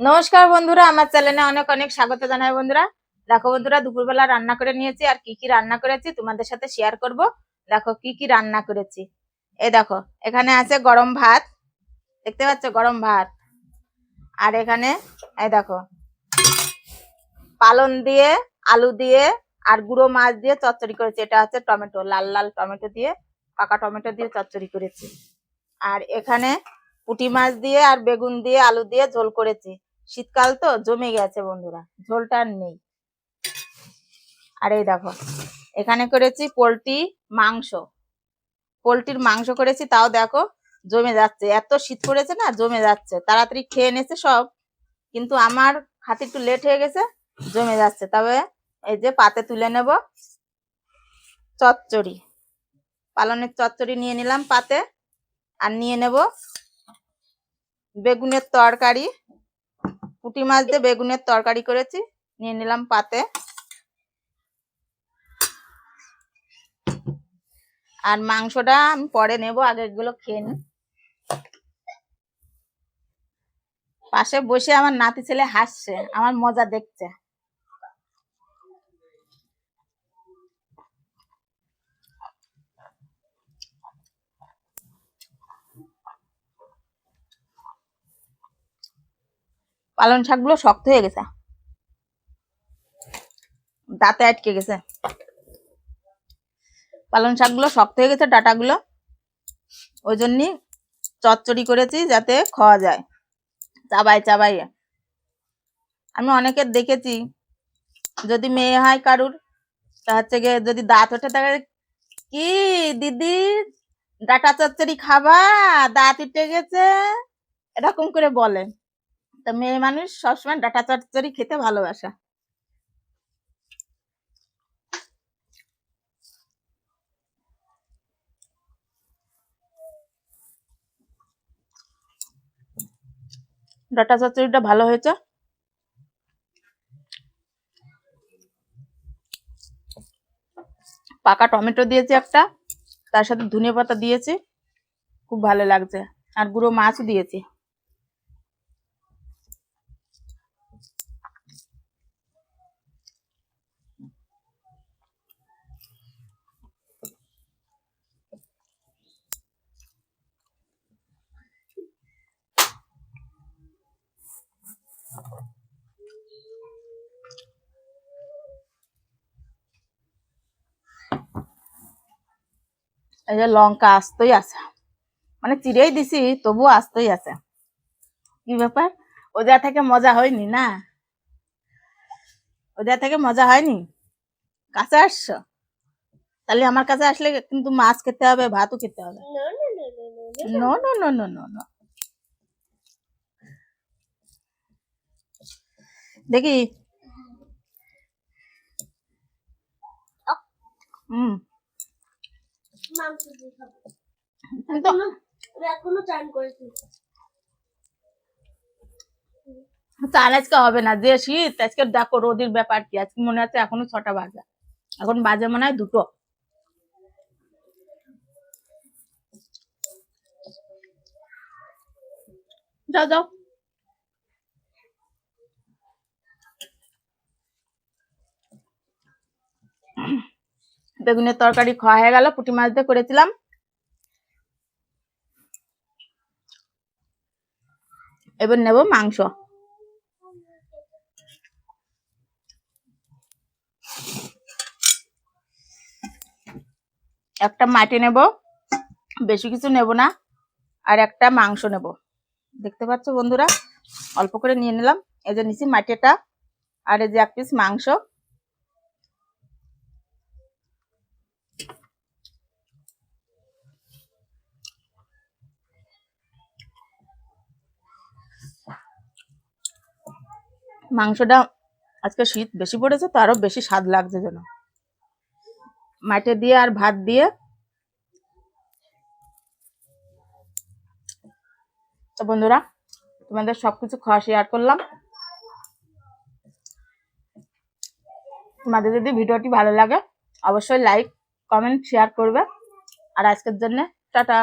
নমস্কার বন্ধুরা, আমার চ্যানেলে অনেক অনেক স্বাগত জানাই বন্ধুরা। দেখো বন্ধুরা, দুপুরবেলা রান্না করে নিয়েছি আর কি কি রান্না করেছি তোমাদের সাথে শেয়ার করব। দেখো কি কি রান্না করেছি। এ দেখো, এখানে আছে গরম ভাত, দেখতে পাচ্ছ গরম ভাত। আর এখানে, এই দেখো, পালন দিয়ে, আলু দিয়ে আর গুঁড়ো মাছ দিয়ে চচ্চড়ি করেছি। এটা হচ্ছে টমেটো, লাল লাল টমেটো দিয়ে, পাকা টমেটো দিয়ে চচ্চড়ি করেছি। আর এখানে পুঁটি মাছ দিয়ে আর বেগুন দিয়ে, আলু দিয়ে ঝোল করেছি। শীতকাল তো, জমে গেছে বন্ধুরা, ঝোলটা নেই। আর এই দেখো, এখানে করেছি পোলট্রি মাংস। পোলট্রির মাংস করেছি, তাও দেখো, জমে যাচ্ছে। এত শীত পড়েছে না, জমে যাচ্ছে। তাড়াতাড়ি খেয়ে নেছে সব, কিন্তু আমার হাতে একটু লেট হয়ে গেছে, জমে যাচ্ছে। তবে এই যে পাতে তুলে নেব, চচ্চড়ি। পালনের চচ্চড়ি নিয়ে নিলাম পাতে, আর নিয়ে নেব বেগুনের তরকারি। পুঁটি মাছ দিয়ে বেগুনের তরকারি করেছি। নিয়ে নিলাম পাতে। আর মাংসটা আমি পরে নেব, আগে এগুলো খেয়ে নি পাশে বসে আমার নাতি ছেলে হাসছে, আমার মজা দেখছে। পালং শাকগুলো শক্ত হয়ে গেছে। দাঁতে আটকে গেছে। পালং শাকগুলো শক্ত হয়ে গেছে, ডাটাগুলো। ওই জন্যই চচ্চড়ি করেছি যাতে খাওয়া যায়। চাবাই চাবাই আমি অনেকের দেখেছি, যদি মেয়ে হয় কারুর, তা হচ্ছে গিয়ে যদি দাঁত ওঠে তাহলে কি দিদি, ডাটা চচ্চড়ি খাবা? দাঁত উঠে গেছে? এরকম করে বলে। তা মেয়ে মানুষ সবসময় ডাটা চচ্চড়ি খেতে ভালোবাসা। ডাটা চচ্চড়িটা ভালো হয়েছে? পাকা টমেটো দিয়েছি একটা, তার সাথে ধনিয়া পাতা দিয়েছি, খুব ভালো লাগছে। আর গুঁড়ো মাছও দিয়েছি। এই যে লঙ্কা আস্তই আছে। মানে চিড়েই দিছি তবুও আস্তই আছে। কি ব্যাপার? ওদের থেকে মজা হয়নি না? ওদের থেকে মজা হয়নি? কাছে আসছো? তাহলে আমার কাছে আসলে কিন্তু মাছ খেতে হবে ভাতও খেতে হবে। No no no no no no দেখি হুম মাংস দিয়ে খাব তুমি তো এখনও এখনও হবে না, যে শীত, আজকে দেখো রোদির ব্যাপার কি, আজকে মনে আছে এখনও ছটা বাজে। এখন বাজে মনে হয় দুটো। যাও যাও। বেগুনের তরকারি খাওয়া হয়ে গেল, পুঁটি মাছ দিয়ে করেছিলাম। এবার নেব মাংস। একটা মাটি নেব, বেশি কিছু নেব না, আর একটা মাংস নেব। দেখতে পাচ্ছ বন্ধুরা? অল্প করে নিয়ে নিলাম। এই যে নিচে মাটিটা, আর এই যে এক পিস মাংস। মাংসটা আজকে শীত বেশি পড়েছে, তো আরও বেশি স্বাদ লাগছে যেন। মাঠে দিয়ে আর ভাত দিয়ে তো বন্ধুরা, তোমাদের সবকিছু খাওয়া শেয়ার করলাম। তোমাদের যদি ভিডিওটি ভালো লাগে, অবশ্যই লাইক কমেন্ট শেয়ার করবে। আর আজকের জন্য টাটা।